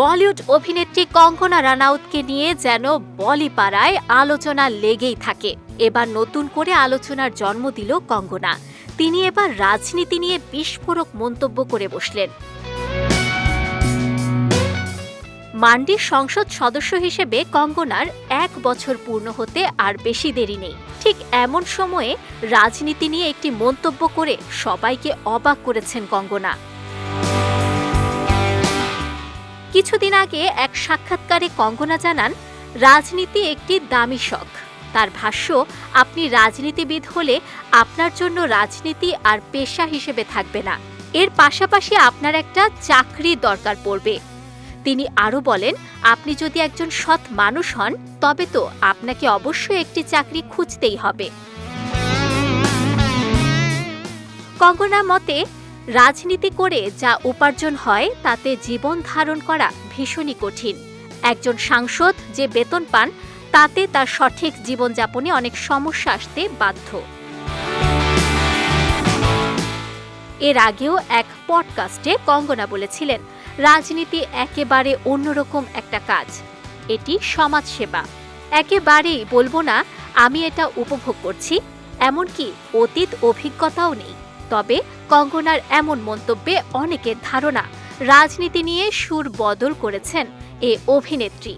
বলিউড অভিনেত্রী কঙ্গনা রানাউতকে নিয়ে যেন বলিপাড়ায় আলোচনা লেগেই থাকে। এবার নতুন করে আলোচনার জন্ম দিল কঙ্গনা তিনি এবার রাজনীতি নিয়ে বিস্ফোরক মন্তব্য করে বসলেন। মান্ডির সংসদ সদস্য হিসেবে কঙ্গনার এক বছর পূর্ণ হতে আর বেশি দেরি নেই। ঠিক এমন সময়ে রাজনীতি নিয়ে একটি মন্তব্য করে সবাইকে অবাক করেছেন কঙ্গনা কিছুদিন আগে এক সাক্ষাৎকারে কঙ্গনা জানান, রাজনীতি একটি দামি শখ। তার ভাষ্য, আপনি রাজনীতিবিদ হলে আপনার জন্য রাজনীতি আর পেশা হিসেবে থাকবে না। এর পাশাপাশি আপনার একটা চাকরির দরকার পড়বে। তিনি আরও বলেন, আপনি যদি একজন সৎ মানুষ হন, তবে তো আপনাকে অবশ্যই একটি চাকরি খুঁজতেই হবে। কঙ্গনা মতে রাজনীতি করে যা উপার্জন হয় তাতে জীবন ধারণ করা ভীষণই কঠিন। একজন সাংসদ যে বেতন পান, তাতে তার সঠিক জীবনযাপনে অনেক সমস্যা আসতে বাধ্য। এর আগেও এক পডকাস্টে কঙ্গনা বলেছিলেন, রাজনীতি একেবারে অন্যরকম একটা কাজ। এটি সমাজসেবা। একেবারেই বলব না, আমি এটা উপভোগ করছি, এমনকি অতীত অভিজ্ঞতাও নেই। তবে কঙ্গনার এমন মন্তব্যে অনেকের ধারণা রাজনীতি নিয়ে সুর বদল করেছেন এ অভিনেত্রী।